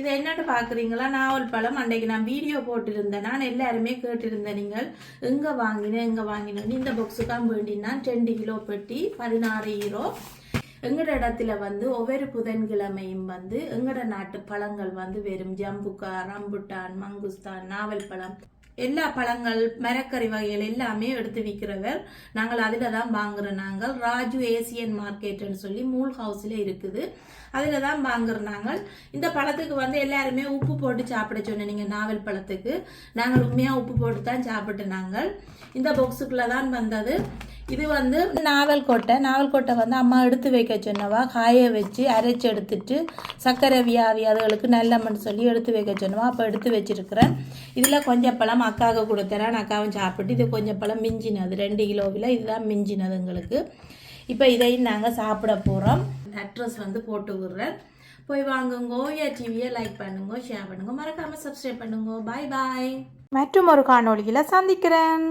இதை என்னன்னு பார்க்குறீங்களா நாவல் பழம் அன்றைக்கு நான் வீடியோ போட்டிருந்தேன். நான் எல்லாருமே கேட்டிருந்தேன் நீங்கள் எங்கே வாங்கினேன் எங்கே வாங்கினேன்னு இந்த பாக்ஸுக்காக வேண்டினா ரெண்டு கிலோ பெட்டி பதினாறு ஹீரோ எங்கட இடத்துல வந்து ஒவ்வொரு புதன்கிழமையும் வந்து எங்கட நாட்டு பழங்கள் வந்து வெறும் ஜம்புக்கா ரம்புட்டான் மங்குஸ்தான் நாவல் பழம். எல்லா பழங்கள் மரக்கறி வகைகள் எல்லாமே எடுத்து விற்கிறவர் நாங்கள் அதில் தான் வாங்குறோம் நாங்கள். ராஜு ஏசியன் மார்க்கெட்டுன்னு சொல்லி மூல் ஹவுஸில் இருக்குது. அதில் தான் வாங்குறோம் நாங்கள். இந்த பழத்துக்கு வந்து எல்லாருமே உப்பு போட்டு சாப்பிட சொன்னேன் நீங்கள் நாவல் பழத்துக்கு. நாங்கள் உண்மையாக உப்பு போட்டு தான் சாப்பிட்டு நாங்கள். இந்த பாக்ஸுக்குள்ளே தான் வந்தது. இது வந்து நாவல் கொட்டை. நாவல் கொட்டை வந்து அம்மா எடுத்து வைக்க சொன்னவா. காய வச்சு அரைச்சி எடுத்துட்டு சர்க்கரை வியாதி அதுகளுக்கு நல்லம்மன்னு சொல்லி எடுத்து வைக்க சொன்னவா. அப்போ எடுத்து வச்சிருக்கிறேன். இதில் கொஞ்சம் பழம் அக்காவுக்கு கொடுத்துறேன் அக்காவும் சாப்பிட்டு இது கொஞ்சம் பழம் மிஞ்சினது. ரெண்டு கிலோவில் இதுதான் மிஞ்சினது எங்களுக்கு. இப்போ இதையும் நாங்கள் சாப்பிட போகிறோம் அட்ரஸ் வந்து போட்டு விடுறேன். போய் வாங்குங்கோ ஏ டிவியை லைக் பண்ணுங்க ஷேர் பண்ணுங்க. மறக்காமல் சப்ஸ்கிரைப் பண்ணுங்க. பாய் பாய் மற்றும் ஒரு காணொலியில் சந்திக்கிறேன்.